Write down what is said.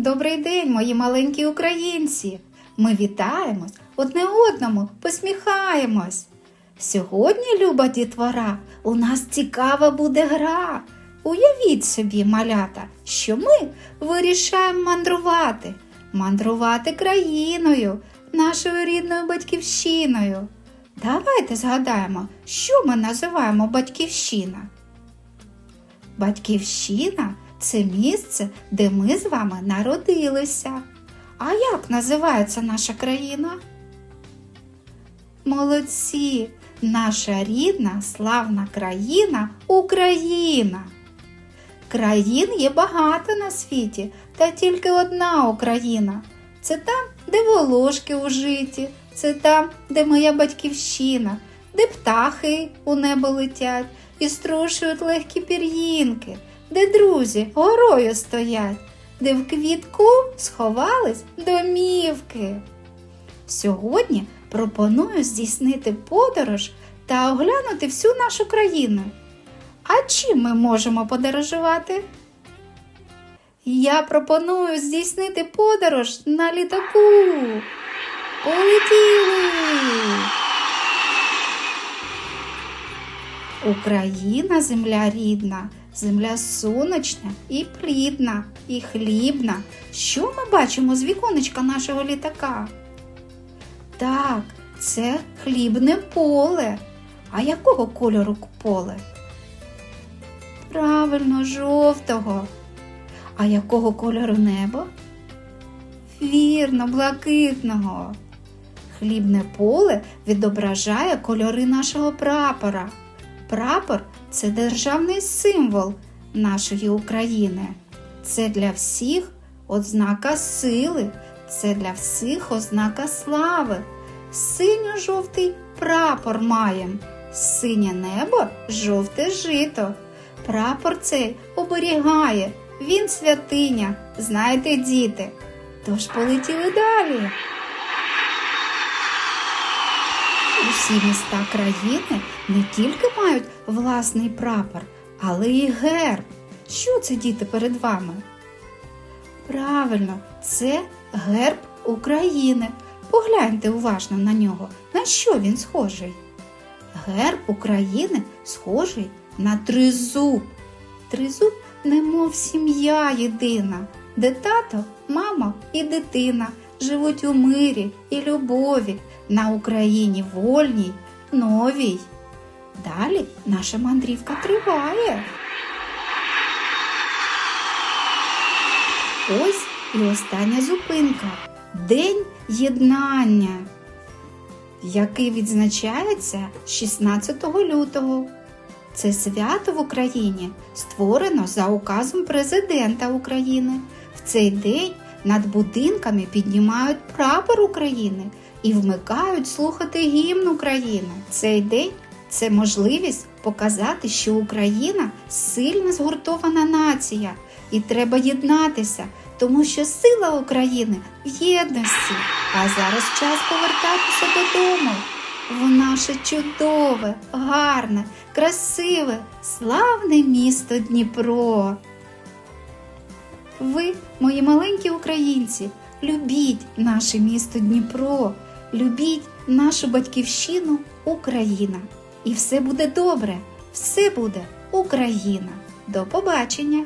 Добрий день, мої маленькі українці! Ми вітаємось одне одному, посміхаємось. Сьогодні, люба дітвора, у нас цікава буде гра. Уявіть собі, малята, що ми вирішаємо мандрувати, мандрувати країною, нашою рідною батьківщиною. Давайте згадаємо, що ми називаємо батьківщина. Батьківщина це місце, де ми з вами народилися. А як називається наша країна? Молодці! Наша рідна славна країна Україна. Країн є багато на світі, та тільки одна Україна. Це там, де волошки у житі, це там, де моя батьківщина, де птахи у небо летять і струшують легкі пір'їнки, де друзі горою стоять, де в квітку сховались домівки. Сьогодні пропоную здійснити подорож та оглянути всю нашу країну. А чим ми можемо подорожувати? Я пропоную здійснити подорож на літаку. Полетіли! Україна земля рідна, земля сонячна і плідна, і хлібна. Що ми бачимо з віконечка нашого літака? Так, це хлібне поле. А якого кольору поле? Правильно, жовтого. А якого кольору небо? Вірно, блакитного. Хлібне поле відображає кольори нашого прапора. Прапор це державний символ нашої України. Це для всіх ознака сили, це для всіх ознака слави. Синьо-жовтий прапор маєм, синє небо жовте жито. Прапор цей оберігає, він святиня, знаєте, діти. Тож полетіли далі. Усі міста країни не тільки мають власний прапор, але й герб. Що це діти перед вами? Правильно, це герб України. Погляньте уважно на нього. На що він схожий? Герб України схожий на тризуб. Тризуб, немов сім'я єдина, де тато, мама і дитина живуть у мирі і любові на Україні вольній, новій. Далі наша мандрівка триває. Ось і остання зупинка День єднання, який відзначається 16 лютого. Це свято в Україні створено за указом президента України. В цей день над будинками піднімають прапор України і вмикають слухати гімн України. Цей день це можливість показати, що Україна сильно згуртована нація, і треба єднатися, тому що сила України в єдності. А зараз час повертатися додому. В наше чудове, гарне, красиве, славне місто Дніпро. Ви, мої маленькі українці, любіть наше місто Дніпро, любіть нашу батьківщину Україна. І все буде добре, все буде Україна. До побачення!